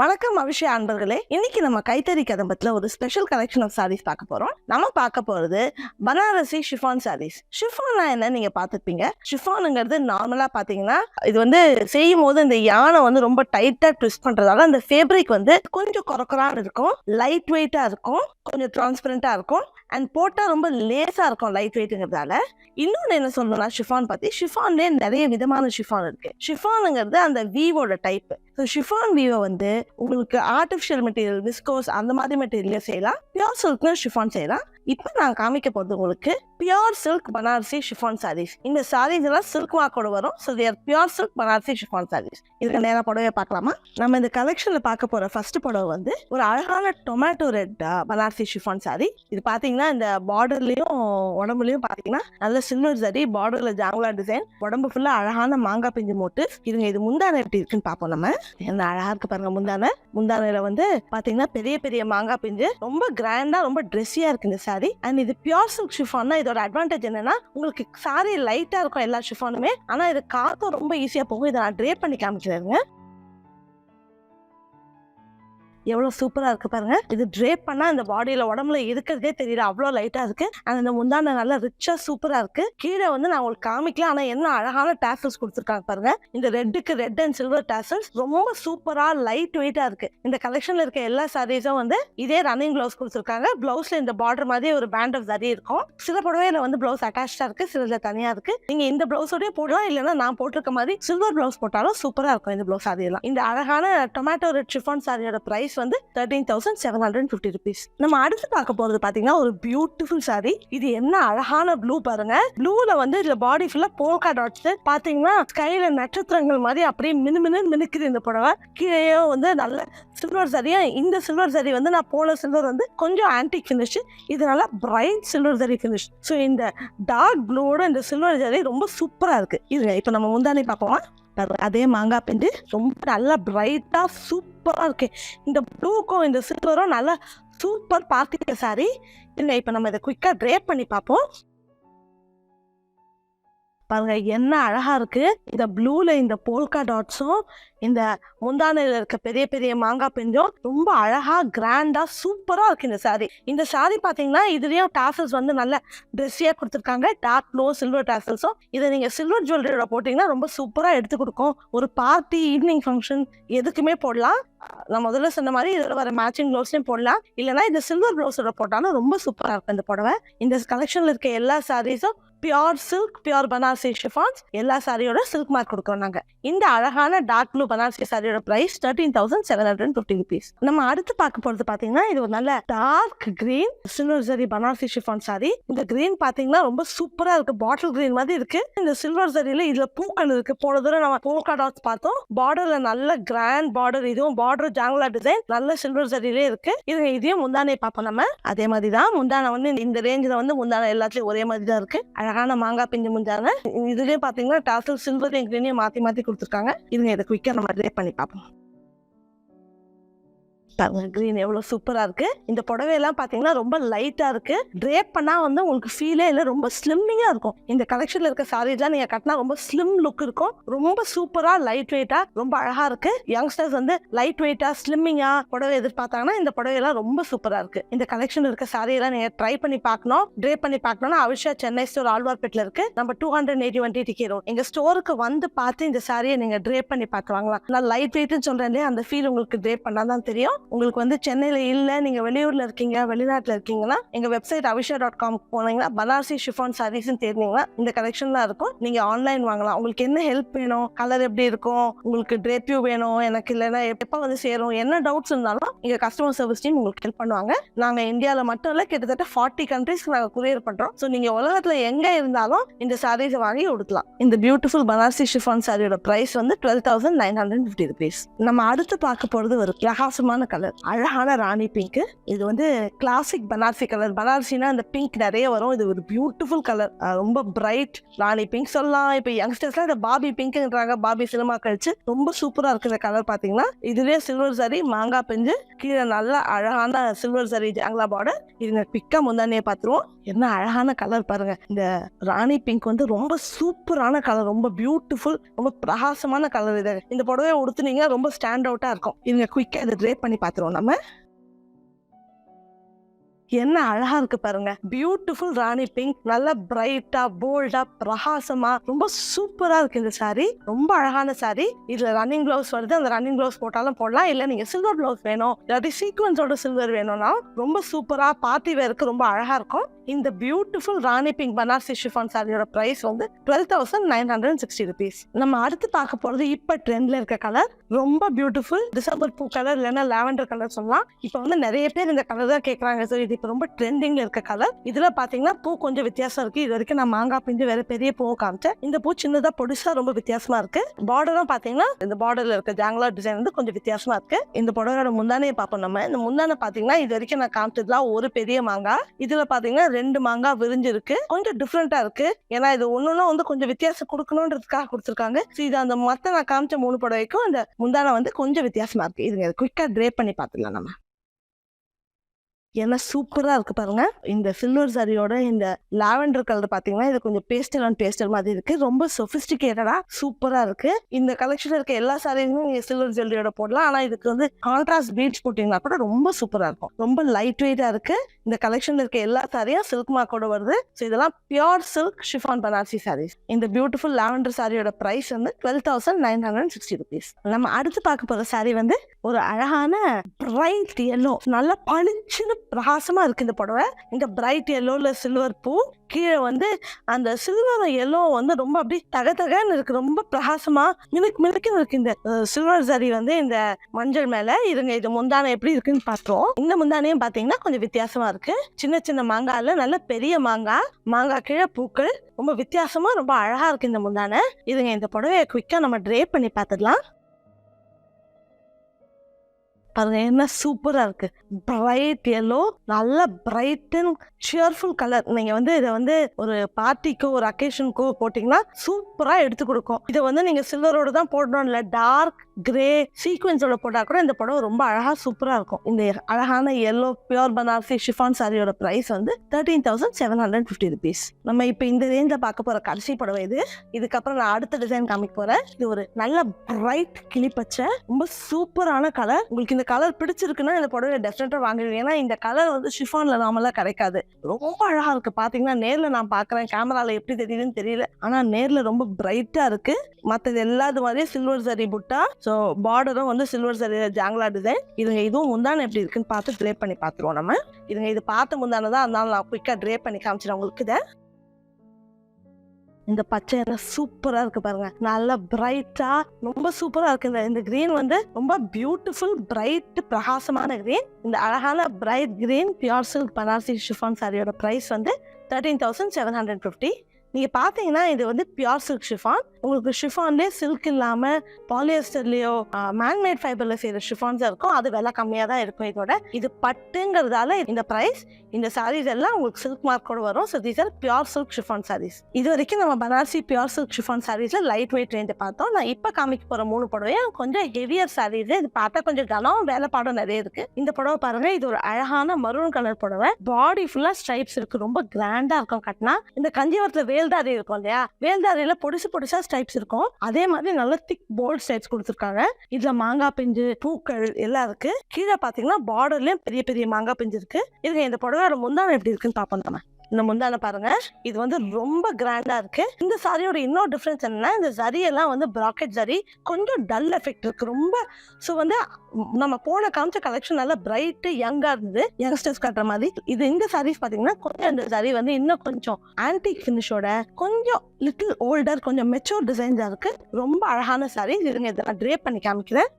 வணக்கம் அபிஷே அன்பர்களே. இன்னைக்கு நம்ம கைத்தறி கதம்பத்துல ஒரு ஸ்பெஷல் கலெக்ஷன் ஆஃப் சாரீஸ் பார்க்க போறோம். நம்ம பார்க்க போறது பனாரசி ஷிஃபான் சாரீஸ் ஷிஃபான்னா என்ன நீங்க பார்த்துருப்பீங்க? ஷிஃபானுங்கிறது நார்மலா பாத்தீங்கன்னா இது வந்து செய்யும் போது இந்த யானை வந்து ரொம்ப டைட்டா ட்விஸ்ட் பண்றதால அந்த ஃபேப்ரிக் வந்து கொஞ்சம் குறக்குறான்னு இருக்கும் லைட் வெயிட்டா இருக்கும் கொஞ்சம் டிரான்ஸ்பரண்டா இருக்கும் அண்ட் போட்டா ரொம்ப லேசா இருக்கும் லைட் வெயிட்டுங்கிறதால இன்னொன்று என்ன சொல்லணும்னா ஷிஃபான் பத்தி. ஷிஃபான்லேயே நிறைய விதமான ஷிஃபான் இருக்கு. ஷிஃபானுங்கிறது அந்த வீவோட டைப் ஸோ ஷிஃபான் வீவை வந்து உங்களுக்கு ஆர்டிஃபிஷியல் மெட்டீரியல் விஸ்கோஸ் அந்த மாதிரி மெட்டீரியல் செய்யலாம். பியோர் சில்க்னு ஷிஃபான் செய்யலாம். இப்போ நான் காமிக்க போகிறது உங்களுக்கு pure silk Banarasi chiffon saris இந்த சாரீஸ் எல்லாம் சில்க் மார்க்கோட வரும். So there pure silk Banarasi chiffon saris இதுக்கு நேராக புடவை பார்க்கலாமா? நம்ம இந்த கலெக்ஷனில் பார்க்க போகிற ஃபர்ஸ்ட் புடவை வந்து ஒரு அழகான tomato red Banarasi chiffon sari இது பார்த்தீங்கன்னா இந்த பார்டர்லையும் உடம்புலையும் பார்த்தீங்கன்னா நல்ல சில்வர் சரி பார்டரில் ஜாங்குலா டிசைன் உடம்பு ஃபுல்லாக அழகான மாங்காய் பிஞ்சு மோட்டு. இதுங்க இது முந்தானை எப்படி இருக்குன்னு பார்ப்போம் நம்ம. என்ன அழகாக இருக்கு பாருங்க முந்தானை. முந்தானையில் வந்து பார்த்தீங்கன்னா பெரிய பெரிய மாங்காய் பிஞ்சு. ரொம்ப கிராண்டாக ரொம்ப ட்ரெஸ்ஸியாக இருக்கு இந்த சாரி அண்ட் இது பியூர் சில்க் ஷிஃபான் இதோட அட்வான்டேஜ் என்னன்னா உங்களுக்கு சாரி லைட்டா இருக்கும் எல்லா ஷிஃபானுமே ஆனா இது காக்கும் ரொம்ப ஈஸியா போகும். இதை நான் ட்ரே பண்ணி காமிக்கிறேங்க. எவ்வளோ சூப்பராக இருக்கு பாருங்க. இது ட்ரேப் பண்ணால் இந்த பாடியில் உடம்புல இருக்கிறதே தெரியல. அவ்வளோ லைட்டாக இருக்கு. அந்த இந்த முந்தான நல்லா ரிச்சாக சூப்பராக இருக்கு. கீழே வந்து நான் உங்களுக்கு காமிக்கல ஆனால் என்ன அழகான டேசல்ஸ் கொடுத்துருக்காங்க பாருங்க. இந்த ரெட்டுக்கு ரெட் அண்ட் சில்வர் டேசல்ஸ் ரொம்ப சூப்பராக லைட் வெயிட்டாக இருக்கு. இந்த கலெக்ஷனில் இருக்க எல்லா சாரீஸும் வந்து இதே ரன்னிங் ப்ளவுஸ் கொடுத்துருக்காங்க. ப்ளவுஸில் இந்த பார்டர் மாதிரி ஒரு பேண்ட் ஆஃப் சரி இருக்கும். சில புடவையில வந்து ப்ளவுஸ் அட்டாச்சா இருக்கு. சிலதுல தனியாக இருக்கு. நீங்க இந்த ப்ளவுஸோடய போடலாம். இல்லைன்னா நான் போட்டிருக்க மாதிரி சில்வர் ப்ளவுஸ் போட்டாலும் சூப்பராக இருக்கும் இந்த ப்ளவுஸ் சாரியெல்லாம் இந்த அழகான டொமேட்டோ ரெட் ஷிஃபான் சாரியோட ப்ரைஸ் வந்து thirteen thousand seven hundred fifty rupees நம்ம அடுத்து பார்க்க போறது பாத்தீங்கன்னா ஒரு பியூட்டிஃபுல் சாரி இது என்ன அழகான ப்ளூ பாருங்க. ப்ளூல வந்து இதுல பாடி ஃபுல்லா போல்கா டாட்ஸ் பாத்தீங்கன்னா ஸ்கைல நட்சத்திரங்கள் மாதிரி அப்படியே மினுமினு மினுக்குது இந்த புடவை. கீழே வந்து நல்ல சில்வர் சரியா இந்த சில்வர் சரி வந்து நான் போன சில்வர் வந்து கொஞ்சம் ஆன்டிக் ஃபினிஷ் இது நல்லா bright silver zari finish so இந்த டார்க் ப்ளூவோட இந்த சில்வர் சரி ரொம்ப சூப்பரா இருக்கு. இது இப்போ நம்ம முந்தானே பார்ப்போம்? அதே மாங்காய் பெண்டு ரொம்ப நல்லா பிரைட்டா சூப்பர் சூப்பராக இருக்கு. இந்த ப்ளூக்கும் இந்த சில்வரும் நல்லா சூப்பர் பார்ட்டிக்க சாரி இல்லை இப்போ நம்ம இதை குயிக்காக ட்ரேப் பண்ணி பார்ப்போம். பாருங்க என்ன அழகா இருக்கு. இந்த ப்ளூல இந்த போல்கா டாட்ஸும் இந்த முந்தானையில இருக்க பெரிய பெரிய மாங்காய் பிஞ்சும் ரொம்ப அழகா கிராண்டா சூப்பரா இருக்கு இந்த சாரி இந்த சாரி பாத்தீங்கன்னா இதுலயும் டாசல்ஸ் வந்து நல்ல ட்ரெஸ்ஸியா கொடுத்துருக்காங்க. டார்க் ப்ளூ சில்வர் டாசல்ஸும் இதை நீங்க சில்வர் ஜுவல்லரியோட போட்டீங்கன்னா ரொம்ப சூப்பரா எடுத்து கொடுக்கும். ஒரு பார்ட்டி ஈவினிங் ஃபங்க்ஷன் எதுக்குமே போடலாம். நான் முதல்ல சொன்ன மாதிரி இதில் வர மேட்சிங் ப்ளவுஸ்லையும் போடலாம். இல்லைன்னா இந்த சில்வர் ப்ளவுஸோட போட்டாலும் ரொம்ப சூப்பராக இருக்கும் இந்த புடவை. இந்த கலெக்ஷனில் இருக்க எல்லா சாரீஸும் pure silk pure Banarasi chiffons எல்லா சாரியோட சில்க் மார்க் கொடுக்குறோம் நாங்கள் இந்த அழகான டார்க் ப்ளூ பனாரசி சாரியோட price thirteen thousand seven hundred fifty rupees நம்ம அடுத்து பார்க்க போகிறது பார்த்தீங்கன்னா இது ஒரு நல்ல dark green silver zari Banarasi chiffon sari இந்த கிரீன் பார்த்தீங்கன்னா ரொம்ப சூப்பராக இருக்கு. பாட்டில் கிரீன் மாதிரி இருக்கு. இந்த சில்வர் ஜரியில் இதில் பூக்கள் இருக்கு. போன தடவை நம்ம போல்கா டாட்ஸ் பார்த்தோம். பார்டரில் நல்ல கிராண்ட் பார்டர் இதுவும் பார்டர் ஜாங்குலா டிசைன் நல்ல சில்வர் ஜரியிலே இருக்கு. இது இதையும் முந்தானே பார்ப்போம் நம்ம. அதே மாதிரி தான் முந்தானை வந்து இந்த- ரேஞ்சில் வந்து முந்தானை எல்லாத்துலேயும் ஒரே மாதிரி தான் இருக்கு அழகான மாங்காய் பிஞ்சு முந்தானை இதுலயே பாத்தீங்கன்னா டாசல் சில்வர் கிரீனையும் மாத்தி மாத்தி கொடுத்துருக்காங்க. இதுங்க இதை குயிக்கா நம்ம ட்ரே பண்ணி பார்ப்போம். பாருங்க க்ரீன் எவ்வளோ சூப்பராக இருக்குது இந்த புடவையெல்லாம் பார்த்தீங்கன்னா ரொம்ப லைட்டாக இருக்குது ட்ரேப் பண்ணால் வந்து உங்களுக்கு ஃபீலே இல்லை ரொம்ப ஸ்லிம்மிங்காக இருக்கும். இந்த கலெக்ஷனில் இருக்க சாரீஸ்லாம் நீங்கள் கட்டினா ரொம்ப ஸ்லிம் லுக் இருக்கும். ரொம்ப சூப்பராக லைட் வெயிட்டாக ரொம்ப அழகாக இருக்குது யங்ஸ்டர்ஸ் வந்து லைட் வெயிட்டாக ஸ்லிம்மிங்காக புடவை எதிர்பார்த்தாங்கன்னா இந்த புடவையெல்லாம் ரொம்ப சூப்பராக இருக்குது இந்த கலெக்ஷன் இருக்க சாரியெல்லாம் நீங்கள் ட்ரை பண்ணி பார்க்கணும். ட்ரேப் பண்ணி பார்க்கணும்னா அவிஷா சென்னை ஸ்டோர் ஆழ்வார்பேட்டில் இருக்குது நம்ம two hundred eighty one TT road எங்கள் ஸ்டோருக்கு வந்து பார்த்து இந்த சாரியை நீங்கள் ட்ரேப் பண்ணி பார்த்து வாங்கலாம். நான் லைட் வெயிட்னு சொல்கிறேன் அந்த ஃபீல் உங்களுக்கு ட்ரேப் பண்ணாதான் தெரியும். உங்களுக்கு வந்து சென்னையில் இல்லை நீங்கள் வெளியூரில் இருக்கீங்க வெளிநாட்டில் இருக்கீங்கன்னா எங்கள் வெப்சைட் அவிஷா டாட் காம்க்கு போனீங்கன்னா பனாரசி ஷிஃபான் சாரீஸ்ன்னு தேர்ந்தீங்கன்னா இந்த கலெக்ஷன்லாம் இருக்கும். நீங்கள் ஆன்லைன் வாங்கலாம். உங்களுக்கு என்ன ஹெல்ப் வேணும்? கலர் எப்படி இருக்கும்? உங்களுக்கு ட்ரேப்யூ வேணும்? எனக்கு இல்லைன்னா எப்போ வந்து சேரும்? என்ன டவுட்ஸ் இருந்தாலும் எங்கள் கஸ்டமர் சர்வீஸ் டீம் உங்களுக்கு ஹெல்ப் பண்ணுவாங்க. நாங்கள் இந்தியாவில் மட்டும் இல்லை கிட்டத்தட்ட ஃபார்ட்டி கண்ட்ரீஸ்க்கு நாங்கள் குரியர் பண்ணுறோம் ஸோ நீங்கள் உலகத்தில் எங்கே இருந்தாலும் இந்த சாரீஸை வாங்கி கொடுக்கலாம் இந்த பியூட்டிஃபுல் பனாரசி ஷிஃபான் சாரியோட ப்ரைஸ் வந்து twelve thousand nine hundred fifty rupees நம்ம அடுத்து பார்க்க போகிறது ஒரு பிரகாசமான கலர் அழகான ராணி பிங்க்கு இது வந்து கிளாசிக் பனாரசி கலர் பனாரசினா அந்த பிங்க் நிறைய வரும். இது ஒரு பியூட்டிஃபுல் கலர் ரொம்ப பிரைட் ராணி பிங்க் சொல்லலாம் இப்போ யங்ஸ்டர்ஸ்லாம் இந்த பாபி பிங்க்ன்றாங்க பாபி சினிமா கழிச்சு ரொம்ப சூப்பராக இருக்கிற கலர் பார்த்தீங்கன்னா இதுலேயே சில்வர் சரி மாங்காய் பிஞ்சு கீழே நல்ல அழகான சில்வர் சரி ஜாங்லா பார்டர் இதுங்க பிக்கா முந்தானே பார்த்துருவோம். என்ன அழகான கலர் பாருங்க. இந்த ராணி பிங்க் வந்து ரொம்ப சூப்பரான கலர் ரொம்ப பியூட்டிஃபுல் ரொம்ப பிரகாசமான கலர் இது. இந்த புடவை உடுத்துனீங்கன்னா ரொம்ப ஸ்டாண்ட் அவுட்டாக இருக்கும். இதுங்க குயிக்காக இதை ட்ரேப் பண்ணி பார்த்துருவோம் நம்ம. என்ன அழகா இருக்கு பாருங்க. பியூட்டிஃபுல் ராணி பிங்க் நல்லா பிரைட்டா போல்டா பிரகாசமா ரொம்ப சூப்பரா இருக்கு இந்த சாரி ரொம்ப அழகான சாரி இதுல ரன்னிங் கிளவுஸ் வருது. அந்த ரன்னிங் கிளவுஸ் போட்டாலும் போடலாம். இல்ல நீங்க சில்வர் கிளவுஸ் வேணும். இல்லாட்டி சீக்வன்ஸோட சில்வர் வேணும்னா ரொம்ப சூப்பரா பார்ட்டி வேருக்கு ரொம்ப அழகா இருக்கும். இந்த beautiful rani pink Banarasi chiffon சாரியோட ப்ரைஸ் வந்து twelve thousand nine hundred sixty rupees நம்ம அடுத்து பார்க்க போகிறது இப்போ ட்ரெண்டில் இருக்க கலர் ரொம்ப பியூட்டிஃபுல் டிசம்பர் பூ கலர் இல்லைன்னா லாவெண்டர் கலர் சொல்லலாம். இப்போ வந்து நிறைய பேர் இந்த கலர் தான் கேட்குறாங்க சார் இது இப்போ ரொம்ப ட்ரெண்டிங்கில் இருக்க கலர் இதில் பார்த்தீங்கன்னா பூ கொஞ்சம் வித்தியாசம் இருக்குது இது வரைக்கும் நான் மாங்காய் பிஞ்சு வேறு பெரிய பூ காமிச்சேன். இந்த பூ சின்னதாக பொடிசாக ரொம்ப வித்தியாசமாக இருக்குது பார்டரும் பார்த்தீங்கன்னா இந்த பார்டரில் இருக்க ஜாங்லா டிசைன் வந்து கொஞ்சம் வித்தியாசமாக இருக்குது இந்த புடவையோட முந்தானையை பார்ப்போம் நம்ம. இந்த முந்தானை பார்த்தீங்கன்னா இது வரைக்கும் நான் காமிச்சதுலாம் ஒரு பெரிய மாங்காய். இதில் பார்த்தீங்கன்னா ரெண்டு மாங்காய் விரிஞ்சிருக்கு. கொஞ்சம் டிஃப்ரெண்டா இருக்கு. ஏன்னா இது ஒன்னொன்னு வந்து கொஞ்சம் வித்தியாசம் கொடுக்கணுன்றதுக்காக கொடுத்துருக்காங்க. இது அந்த மத்த நான் காமிச்ச மூணு புடவைக்கும் அந்த முந்தானை வந்து கொஞ்சம் வித்தியாசமா இருக்கு. இதுங்க குயிக்கா ட்ரே பண்ணி பார்த்துக்கலாம் நம்ம. ஏன்னா சூப்பராக இருக்கு பாருங்க. இந்த சில்வர் சரியோட இந்த லாவெண்டர் கலர் பார்த்தீங்கன்னா இது கொஞ்சம் பேஸ்டல் அண்ட் பேஸ்டல் மாதிரி இருக்கு. ரொம்ப சொஃபிஸ்டிகேட்டடாக சூப்பராக இருக்கு. இந்த கலெக்ஷனில் இருக்க எல்லா சாரியுமே நீங்கள் சில்வர் ஜுவல்லரியோட போடலாம். ஆனால் இதுக்கு வந்து கான்ட்ராஸ்ட் பீட்ஸ் போட்டிங்கன்னா கூட ரொம்ப சூப்பராக இருக்கும். ரொம்ப லைட் வெயிட்டாக இருக்கு. இந்த கலெக்ஷனில் இருக்க எல்லா சாரியும் சில்க் மார்க்கோட வருது. ஸோ இதெல்லாம் pure silk chiffon Banarasi saris இந்த பியூட்டிஃபுல் லாவெண்டர் சாரியோட ப்ரைஸ் வந்து twelve thousand nine hundred sixty rupees நம்ம அடுத்து பார்க்க போகிற சாரி வந்து ஒரு அழகான பிரைட் எல்லோ நல்லா பளிச்சுன்னு பிரகாசமாக இருக்குது இந்த புடவை. இந்த பிரைட் எல்லோவில் சில்வர் பூ. கீழே வந்து அந்த சில்வர் எல்லோ வந்து ரொம்ப அப்படியே தக தகன்னு இருக்கு. ரொம்ப பிரகாசமாக மினுக்கு மினுக்குன்னு இருக்கு இந்த சில்வர் சரி வந்து இந்த மஞ்சள் மேலே. இதுங்க இது முந்தானை எப்படி இருக்குன்னு பார்த்தோம் இந்த முந்தானையும் பார்த்தீங்கன்னா கொஞ்சம் வித்தியாசமாக இருக்கு. சின்ன சின்ன மாங்காயில் நல்ல பெரிய மாங்காய். மாங்காய் கீழே பூக்கள். ரொம்ப வித்தியாசமாக ரொம்ப அழகாக இருக்கு இந்த முந்தானை. இதுங்க இந்த புடவையை குயிக்காக நம்ம ட்ரே பண்ணி பார்த்துடலாம். பாருங்க என்ன சூப்பராக இருக்குது பிரைட் எல்லோ நல்ல பிரைட் அண்ட் ஷியர்ஃபுல் கலர் நீங்கள் வந்து இதை வந்து ஒரு பார்ட்டிக்கோ ஒரு அக்கேஷனுக்கோ போட்டிங்கன்னா சூப்பராக எடுத்து கொடுக்கும். இதை வந்து நீங்கள் சில்வரோடு தான் போடணும் இல்லை டார்க் கிரே சீக்வன்ஸோட போட்டால் கூட இந்த புடவை ரொம்ப அழகாக சூப்பராக இருக்கும். இந்த அழகான எல்லோ பியூர் பனாரசி ஷிஃபான் சாரியோட ப்ரைஸ் வந்து thirteen thousand seven hundred fifty rupees நம்ம இப்போ இந்த ரேஞ்சில் பார்க்க போகிற கடைசி புடவை இது. இதுக்கப்புறம் நான் அடுத்த டிசைன் காமிக்க போகிறேன் இது ஒரு நல்ல பிரைட் கிளிப்பச்சை ரொம்ப சூப்பரான கலர் உங்களுக்கு இந்த கலர் பிடிச்சிருக்குன்னா இந்த புடவை டெஃபினட்டாக வாங்குவீங்க ஏன்னா இந்த கலர் வந்து ஷிஃபானில் நாமெல்லாம் கிடைக்காது. ரொம்ப அழகாக இருக்குது பார்த்தீங்கன்னா நேரில் நான் பார்க்குறேன் கேமராவில் எப்படி தெரியுதுன்னு தெரியல. ஆனால் நேரில் ரொம்ப பிரைட்டாக இருக்குது மற்றது எல்லாது மாதிரியே சில்வர் சரி புட்டா ஸோ பார்டரும் வந்து சில்வர் சரி ஜாங்லா டிசைன் இதுங்க இதுவும் முந்தான எப்படி இருக்குன்னு பார்த்து ட்ரே பண்ணி பார்த்துருவோம் நம்ம. இதுங்க இது பார்த்த முந்தான தான் அதனால நான் குயிக்காக ட்ரே பண்ணி காமிச்சிடறேன் உங்களுக்கு இதை. இந்த பச்சை எல்லாம் சூப்பராக இருக்குது பாருங்க. நல்லா பிரைட்டாக ரொம்ப சூப்பராக இருக்குது இந்த இந்த வந்து ரொம்ப பியூட்டிஃபுல் பிரைட் பிரகாசமான க்ரீன் இந்த அழகான bright green pure silk Banarasi chiffon சாரியோட ப்ரைஸ் வந்து thirteen thousand seven hundred fifty நீங்கள் பார்த்தீங்கன்னா இது வந்து பியூர் சில்க் ஷிஃபான் உங்களுக்கு ஷிஃபான்லேயே சில்க் இல்லாமல் பாலியஸ்டர்லேயோ மேன்மேட் ஃபைபரில் செய்கிற ஷிஃபான்ஸ் இருக்கும். அது விலை கம்மியாக தான் இருக்கும் இதோட. இது பட்டுங்கிறதால இந்த ப்ரைஸ் இந்த சாரீஸ் எல்லாம் உங்களுக்கு சில்க் மார்க்கோட வரும். So these are pure silk chiffon saris இது வரைக்கும் நம்ம பனாரசி பியூர் சில்க் ஷிஃபான் சாரீஸில் லைட் வெயிட் ரேஞ்சை பார்த்தோம். நான் இப்போ காமிக்க போகிற மூணு புடவையும் கொஞ்சம் ஹெவியர் சாரீஸ் இது பார்த்தா கொஞ்சம் கனம் வேலைப்பாடும் நிறைய இருக்கு. இந்த புடவை பாருங்க இது ஒரு அழகான மரூன் கலர் புடவை. பாடி ஃபுல்லாக ஸ்ட்ரைப்ஸ் இருக்கு. ரொம்ப கிராண்டாக இருக்கும் கட்டினா. இந்த கஞ்சிவரத்தில் வேல்தாரி இருக்கும் இல்லையா? வேல்தாரியில் பொடிசு பொடிசாக ஸ்டைப்ஸ் இருக்கும். அதே மாதிரி நல்ல திக் போல்ட் ஸ்டைப்ஸ் கொடுத்துருக்காங்க. இதுல மாங்காய் பிஞ்சு பூக்கள் எல்லாம் இருக்கு. கீழே பாத்தீங்கன்னா பார்டர்லயும் பெரிய பெரிய மாங்காய் பிஞ்சு இருக்கு. இதுங்க இந்த புடவை முந்தானம் எப்படி இருக்குன்னு பார்ப்போம் நம்ம. இந்த முந்தான பாருங்க. இது வந்து ரொம்ப கிராண்டா இருக்கு. இந்த சாரியோட இன்னொரு டிஃபரன்ஸ் என்னன்னா இந்த ஜரியெல்லாம் வந்து ப்ராக்கெட் ஜரி கொஞ்சம் டல் எஃபெக்ட் இருக்கு. ரொம்ப ஸோ வந்து நம்ம போன காமிச்ச கலெக்ஷன் நல்லா பிரைட்டு யங்கா இருந்தது. யங்ஸ்டர்ஸ் கட்டுற மாதிரி. இது இந்த சாரீஸ் பாத்தீங்கன்னா கொஞ்சம் இந்த சாரி வந்து இன்னும் கொஞ்சம் ஆன்டிக் ஃபினிஷோட கொஞ்சம் லிட்டில் ஓல்டர் கொஞ்சம் மெச்சோர் டிசைன்ஸா இருக்கு. ரொம்ப அழகான சாரி இதுங்க இதை நான் பண்ணி காமிக்கிறேன்.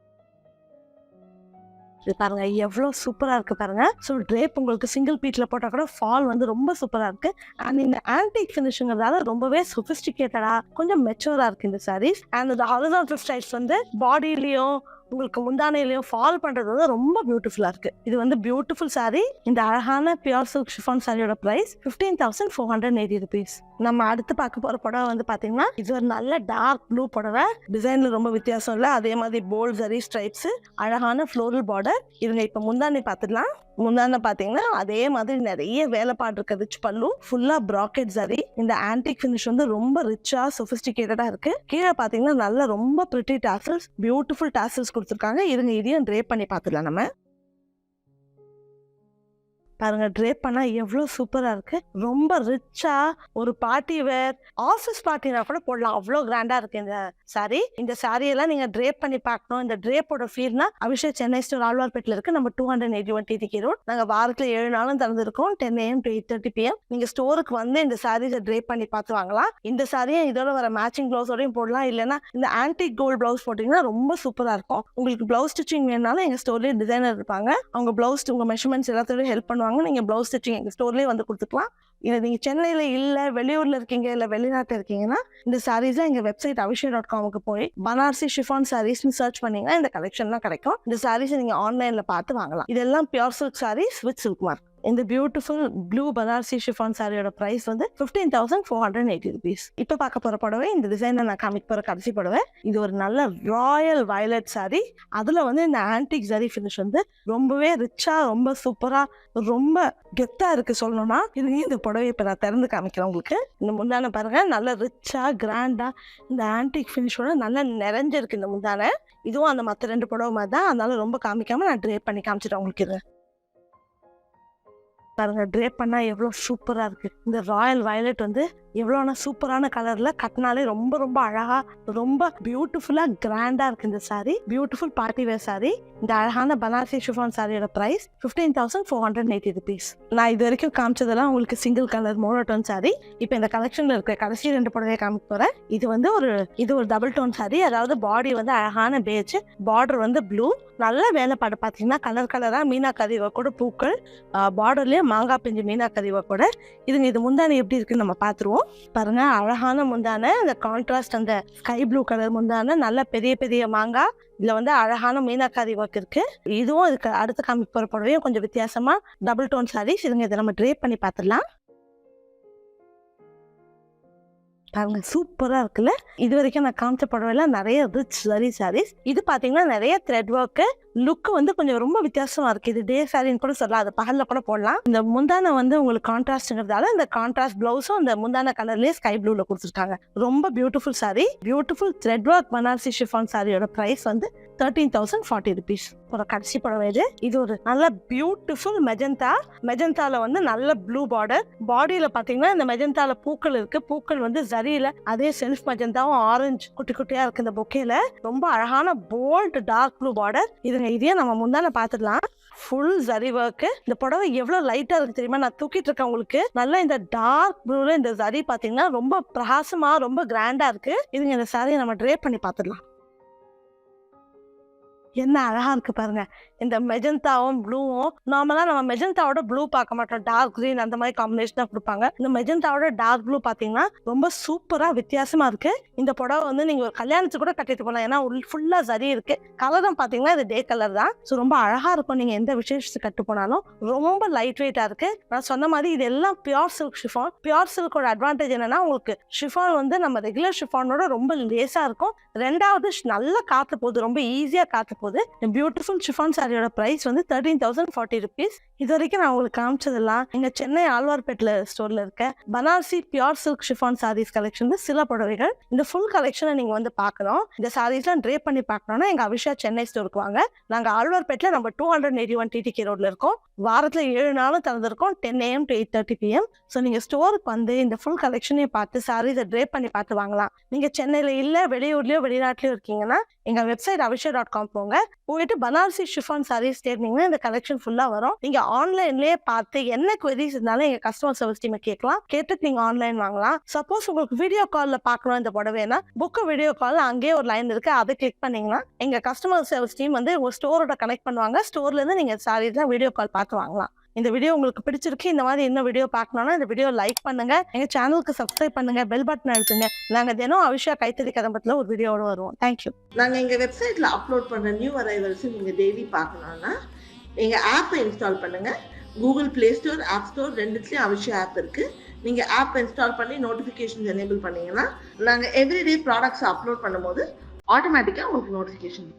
இது பாருங்க எவ்வளோ சூப்பராக இருக்குது பாருங்க. ஸோ ட்ரேப் உங்களுக்கு சிங்கிள் பீட்டில் போட்டால் கூட ஃபால் வந்து ரொம்ப சூப்பராக இருக்கு. அண்ட் இந்த ஆன்டிக் ஃபினிஷுங்கிறதால ரொம்பவே சொபிஸ்டிகேட்டடாக கொஞ்சம் மெச்சூராக இருக்கு இந்த சாரீஸ் அண்ட் இந்த ஹாரிசான்டல் ஸ்டைல்ஸ் வந்து பாடியிலையும் உங்களுக்கு முந்தானையிலையும் ஃபால் பண்ணுறது வந்து ரொம்ப பியூட்டிஃபுல்லாக இருக்குது இது வந்து பியூட்டிஃபுல் சாரீ இந்த அழகான பியூர் சில்க் ஷிஃபான் சாரியோட price fifteen thousand four hundred eighty rupees நம்ம அடுத்து பார்க்க போகிற புடவை வந்து பார்த்தீங்கன்னா இது ஒரு நல்ல டார்க் ப்ளூ புடவை. டிசைனில் ரொம்ப வித்தியாசம் இல்லை. அதே மாதிரி போல்ட் சரி ஸ்ட்ரைப்ஸ் அழகான ஃப்ளோரல் பார்டர் இவங்க இப்போ முந்தானை பார்த்துடலாம். முந்தானை பார்த்தீங்கன்னா அதே மாதிரி நிறைய வேலைப்பாடு இருக்குது ரிச் பல்லு ஃபுல்லாக ப்ராக்கெட் சரி இந்த ஆன்டிக் ஃபினிஷ் வந்து ரொம்ப ரிச்சாக சொஃபிஸ்டிகேட்டடாக இருக்குது கீழே பார்த்தீங்கன்னா நல்ல ரொம்ப பிரிட்டி டாசல்ஸ் பியூட்டிஃபுல் டாசல்ஸ் கொடுத்துருக்காங்க. இருங்க இதையும் ட்ரே பண்ணி பார்த்துடலாம் நம்ம. பாருங்க ட்ரேப் பண்ணா எவ்வளோ சூப்பரா இருக்கு. ரொம்ப ரிச்சா ஒரு பார்ட்டி வேர் ஆஃபீஸ் பார்ட்டினா கூட போடலாம். அவ்வளோ கிராண்டா இருக்கு இந்த சாரி இந்த saree எல்லாம் நீங்க ட்ரேப் பண்ணி பார்க்கணும். இந்த ட்ரேப்போட ஃபீல்னா அபிஷேக் சென்னை ஸ்டோர் ஆழ்வார்பேட்டில் இருக்கு. நம்ம டூ ஹண்ட்ரட் எயிட்டி ஒன் டிடிக்கு ரோட் நாங்க வாரத்துல ஏழு நாளும் திறந்துருக்கோம். Ten AM to eight thirty PM நீங்க ஸ்டோருக்கு வந்து இந்த சாரீஸை ட்ரேப் பண்ணி பார்த்து வாங்கலாம். இந்த சாரியும் இதோட வர மேட்சிங் பிளவுஸோடையும் போடலாம். இல்லைன்னா இந்த ஆன்டிக் கோல்ட் பிளவுஸ் போட்டீங்கன்னா ரொம்ப சூப்பரா இருக்கும். உங்களுக்கு பிளவுஸ் ஸ்டிச்சிங் வேணாலும் எங்க ஸ்டோர்லேயே டிசைனர் இருப்பாங்க. அவங்க பிளவுஸ் உங்க மெஷர்மெண்ட்ஸ் எல்லாத்தோடய ஹெல்ப் பண்ணுவாங்க. நீங்க பிளவுஸ் ஸ்டிச்சிங் எங்கள் ஸ்டோர்லேயே வந்து கொடுத்துக்கலாம். இல்லை நீங்கள் சென்னையில் இல்லை வெளியூரில் இருக்கீங்க இல்லை வெளிநாட்டில் இருக்கீங்கன்னா இந்த சாரீஸை எங்கள் வெப்சைட் அபிஷேக் டாட் காமுக்கு போய் பனாரசி ஷிஃபான் சாரீஸ்னு சர்ச் பண்ணீங்கன்னா இந்த கலெக்ஷன்லாம் கிடைக்கும். இந்த சாரீஸை நீங்கள் ஆன்லைனில் பார்த்து வாங்கலாம். இதெல்லாம் pure silk saris with silk mark இந்த பியூட்டிஃபுல் ப்ளூ பனாரசி ஷிஃபான் சாரியோட ப்ரைஸ் வந்து fifteen thousand four hundred eighty rupees இப்போ பார்க்க போகிற புடவை இந்த டிசைனை நான் காமிக்க போகிற கடைசி புடவை இது ஒரு நல்ல ராயல் வயலட் சாரி அதில் வந்து இந்த ஆன்டிக் சாரி ஃபினிஷ் வந்து ரொம்பவே ரிச்சாக ரொம்ப சூப்பராக ரொம்ப கெத்தாக இருக்குது சொல்லணும்னா இது இந்த புடவை இப்போ நான் திறந்து காமிக்கிறேன் உங்களுக்கு. இந்த முந்தானை பாருங்கள் நல்ல ரிச்சாக கிராண்டாக இந்த ஆன்டிக் ஃபினிஷோட நல்லா நிறைஞ்சிருக்கு இந்த முந்தானை. இதுவும் அந்த மற்ற ரெண்டு புடவை மாதிரி தான் அதனால ரொம்ப காமிக்காமல் நான் ட்ரேப் பண்ணி காமிச்சிட்டேன் உங்களுக்கு இது. பாருங்க ட்ரேப் பண்ணா எவ்வளோ சூப்பரா இருக்கு. இந்த ராயல் வயலட் வந்து எவ்வளோனா சூப்பரான கலரில் கட்டினாலே ரொம்ப ரொம்ப அழகாக ரொம்ப பியூட்டிஃபுல்லாக கிராண்டாக இருக்கு இந்த sari beautiful party wear sari இந்த அழகான பனாரசி ஷிஃபான் சாரியோட price fifteen thousand four hundred eighty rupees நான் இது வரைக்கும் காமிச்சதெல்லாம் உங்களுக்கு சிங்கிள் கலர் மோனோடோன் சாரி இப்போ இந்த கலெக்ஷனில் இருக்க கடைசி ரெண்டு புடவையை காமிக்க போகிறேன் இது வந்து ஒரு இது ஒரு டபுள் டோன் சாரி அதாவது பாடி வந்து அழகான பேஜ் பார்டர் வந்து ப்ளூ நல்ல வேலைப்பாடு பார்த்தீங்கன்னா கலர் கலராக மீனா கதிவை கூட பூக்கள் பார்டர்லேயே மாங்காய் பிஞ்சு மீனா கதிவை கூட. இதுங்க இது முந்தானி எப்படி இருக்குன்னு நம்ம பார்த்துருவோம் பாருங்க அழகான முந்தானை அந்த கான்ட்ராஸ்ட் அந்த ஸ்கை ப்ளூ கலர் முந்தானை நல்ல பெரிய பெரிய மாங்காய் இதுல வந்து அழகான மீனாக்காரி ஒர்க் இருக்கு. இதுவும் இதுக்கு அடுத்த காமிக் போற புடவையும் கொஞ்சம் வித்தியாசமா டபுள் டோன் சாரீஸ் இதுங்க இதை நம்ம ட்ரேப் பண்ணி பார்த்துடலாம் பாருங்க சூப்பரா இருக்குல்ல? இது வரைக்கும் நான் காமிச்ச புடவைல நிறைய ரிச் சரி சாரீஸ் இது பாத்தீங்கன்னா நிறைய த்ரெட் ஒர்க்கு லுக் வந்து கொஞ்சம் ரொம்ப வித்தியாசமா இருக்கு. இது டே சாரின்னு கூட சொல்லலாம். அது பகல்ல கூட போடலாம். இந்த முந்தானை வந்து உங்களுக்கு கான்ட்ராஸ்ட்ங்கிறதால இந்த கான்ட்ராஸ்ட் பிளவுஸும் அந்த முந்தான கலர்லயே ஸ்கை ப்ளூல கொடுத்துருக்காங்க. ரொம்ப beautiful sari beautiful thread work Banarasi chiffon சாரியோட பிரைஸ் வந்து தேர்ட்டீன் தௌசண்ட் ஃபார்ட்டி ருபீஸ் ஒரு கடைசி புடவை இது. இது ஒரு நல்ல பியூட்டிஃபுல் மெஜந்தா மெஜந்தால வந்து நல்ல ப்ளூ பார்டர் பாடியில பாத்தீங்கன்னா இந்த மெஜந்தால பூக்கள் இருக்கு. பூக்கள் வந்து ஜரியில அதே செல்ஃப் மெஜந்தாவும் ஆரஞ்சு குட்டி குட்டியா இருக்கு இந்த பொக்கேல ரொம்ப அழகான போல்ட் டார்க் ப்ளூ பார்டர் பாருங்க இதையே நம்ம முந்தான பாத்துடலாம். ஃபுல் ஜரி ஒர்க்கு இந்த புடவை எவ்வளோ லைட்டாக இருக்கு தெரியுமா? நான் தூக்கிட்டு இருக்கேன் உங்களுக்கு. நல்லா இந்த டார்க் ப்ளூல இந்த ஜரி பார்த்தீங்கன்னா ரொம்ப பிரகாசமாக ரொம்ப கிராண்டாக இருக்கு. இதுங்க இந்த சாரியை நம்ம ட்ரே பண்ணி பார்த்துடலாம் என்ன அழகா இருக்கு பாருங்க. இந்த மெஜந்தாவும் ப்ளூவும் நார்மலா நம்ம மெஜந்தாவோட ப்ளூ பார்க்க மாட்டோம். டார்க் க்ரீன் அந்த மாதிரி காம்பினேஷனா தான் கொடுப்பாங்க. இந்த மெஜந்தாவோட டார்க் ப்ளூ பாத்தீங்கன்னா ரொம்ப சூப்பரா வித்தியாசமா இருக்கு. இந்த புடவை வந்து நீங்க ஒரு கல்யாணத்துக்கு கூட கட்டிட்டு போகலாம் ஏன்னா ஃபுல்லா சரி இருக்கு. கலரும் பாத்தீங்கன்னா இது டே கலர் தான். ஸோ ரொம்ப அழகா இருக்கும். நீங்க எந்த விசேஷத்துக்கு கட்டு போனாலும் ரொம்ப லைட் வெயிட்டா இருக்கு. நான் சொன்ன மாதிரி இது எல்லாம் பியோர் சில்க் ஷிஃபான் பியோர் சில்கோட அட்வான்டேஜ் என்னன்னா உங்களுக்கு ஷிஃபான் வந்து நம்ம ரெகுலர் ஷிஃபானோட ரொம்ப லேசா இருக்கும். ரெண்டாவது நல்ல காற்று போகுது ரொம்ப ஈஸியாக காற்று போகுது. பியூட்டிஃபுல் ஷிஃபான் சாரியோட ப்ரைஸ் வந்து தேர்ட்டீன் தௌசண்ட் ஃபார்ட்டி ருபீஸ் இது வரைக்கும் நான் உங்களுக்கு காமிச்சதெல்லாம் எங்கள் சென்னை ஆழ்வார்பேட்டில் ஸ்டோரில் இருக்க Banarasi pure silk chiffon saris collection சில புடவைகள். இந்த ஃபுல் கலெக்ஷனை நீங்கள் வந்து பார்க்கணும் இந்த சாரீஸ்லாம் ட்ரே பண்ணி பார்க்கணும்னா எங்கள் அபிஷா சென்னை ஸ்டோருக்கு வாங்க. நாங்கள் ஆழ்வார்பேட்டில் நம்ம two hundred eighty one TTK ரோட்டில் இருக்கோம். வாரத்தில் ஏழு நாளும் திறந்திருக்கோம் ten AM to eight thirty PM so நீங்கள் ஸ்டோருக்கு வந்து இந்த ஃபுல் கலெக்ஷனையும் பார்த்து சாரீஸை ட்ரே பண்ணி பார்த்து வாங்கலாம். நீங்கள் சென்னையில் இல்லை வெளியூர்லேயோ வெளிநாட்டிலையும் இருக்கீங்கன்னா எங்கள் வெப்சைட் அபிஷா டாட் காம் போங்க. போயிட்டு பனாரசி ஷிஃபான் சாரீஸ் தேடினீங்கன்னா இந்த கலெக்ஷன் ஃபுல்லாக வரும். நீங்கள் ஆன்லைன்லேயே பார்த்து என்ன queries இருந்தாலும் எங்கள் கஸ்டமர் சர்வீஸ் டீமை கேட்கலாம். கேட்டுட்டு நீங்கள் ஆன்லைன் வாங்கலாம். சப்போஸ் உங்களுக்கு வீடியோ காலில் பார்க்கணும் இந்த புடவைனா புக் வீடியோ காலில் அங்கேயே ஒரு லைன் இருக்குது அதை கிளிக் பண்ணிங்கன்னா எங்கள் கஸ்டமர் சர்வீஸ் டீம் வந்து ஒரு ஸ்டோரோட கனெக்ட் பண்ணுவாங்க. ஸ்டோர்லேருந்து நீங்கள் நீங்க தான் வீடியோ கால் பார்த்து வாங்கலாம். இந்த வீடியோ உங்களுக்கு பிடிச்சிருக்கு இந்த மாதிரி என்ன வீடியோ பார்க்கணும்னா இந்த வீடியோ லைக் பண்ணுங்க. எங்க சேனலுக்கு சப்ஸ்கிரைப் பண்ணுங்க பெல் பட்டன் அழுத்துங்க. நாங்க தினம் அவிஷா கைத்தறி கதம்பத்துல ஒரு வீடியோட வருவோம். தேங்க்யூ நாங்க எங்க வெப்சைட்ல அப்லோட் பண்ற நியூ அரைவல்ஸ் நீங்க டெய்லி பார்க்கணும்னா எங்கள் ஆப்பை இன்ஸ்டால் பண்ணுங்க. Google Play Store App Store ரெண்டுத்துலயும் Avisha app இருக்கு. நீங்க ஆப் இன்ஸ்டால் பண்ணி நோட்டிபிகேஷன்ஸ் எனேபிள் பண்ணீங்கன்னா நாங்க எவ்ரிடே ப்ராடக்ட்ஸ் அப்லோட் பண்ணும்போது ஆட்டோமேட்டிக்காக உங்களுக்கு நோட்டிஃபிகேஷன்